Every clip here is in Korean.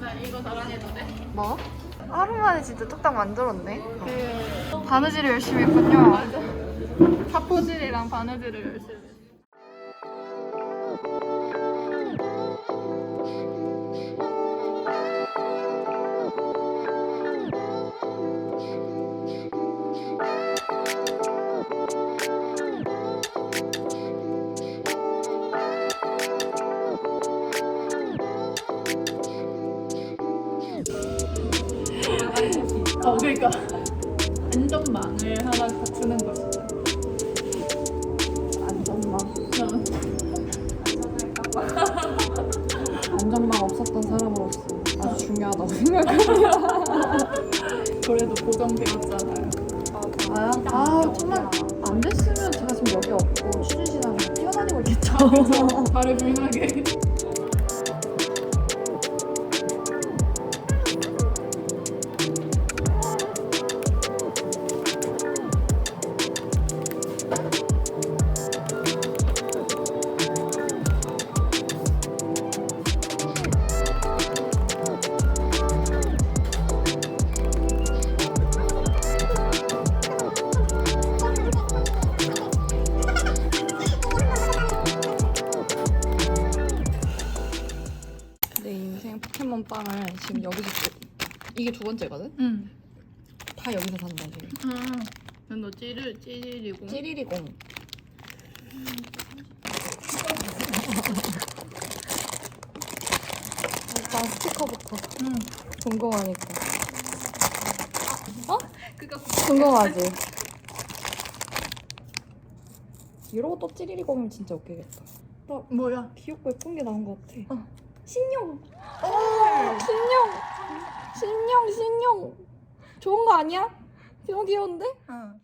나 이거 자랑해도 돼? 뭐? 하루 만에 진짜 뚝딱 만들었네. 그 바느질을 열심히 했군요. 파포질이랑 바느질을 열심히 어. 어 그러니까 안전망을 하나 갖추는 것이다. 안전망. 어. 안전망 없었던 사람으로서 아주 중요하다고 생각합니다. 그래도 고정되었잖아요. 아, 아 정말 안 됐으면 제가 지금 여기 없고 취준시장에 뛰어다니고 있겠죠. 발을 불나게. 포켓몬빵을 지금 여기서 또- 이게 두 번째거든? 응. 다 여기서 산다 지금. 응. 너 찌르 찌리고. 찌리리공. 일단 스티커부터 응. 궁금하니까. 그니까 궁금하지? 이러고 또 찌리리공이면 진짜 웃기겠다. 나 뭐야? 귀엽고 예쁜 게 나온 것 같아. 어. 신용. 오, 신용. 신용, 신용. 좋은 거 아니야? 너무 귀여운데? 응.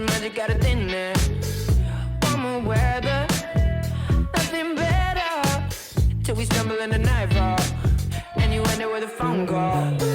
magic, out of thin air. there. Warmer weather, nothing better. Till we stumble in the nightfall, and you end up with a phone call.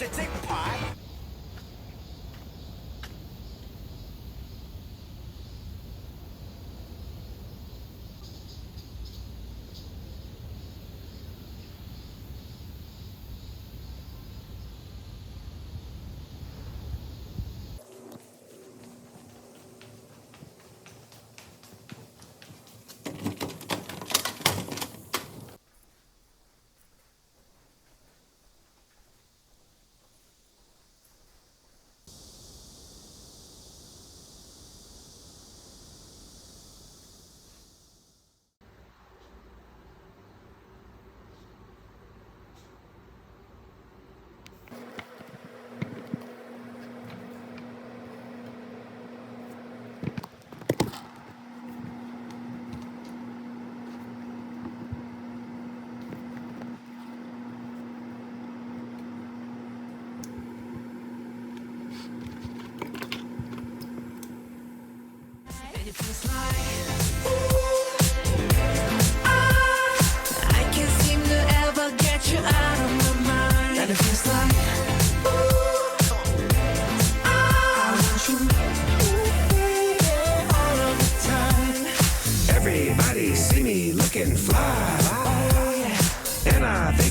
จะจิกผาย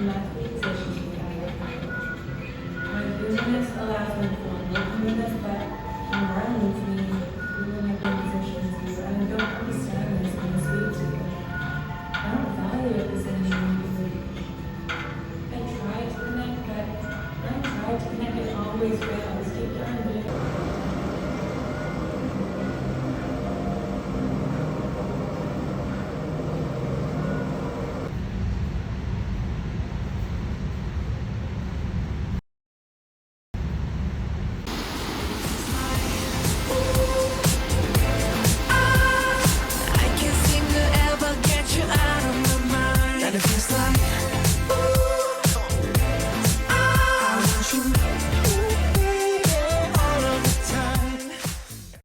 in my free allows me to look through this, but I'm running to me through my conversations here, and I don't understand this when I you. Don't value this anymore. I try to connect, but I try to connect and always fail.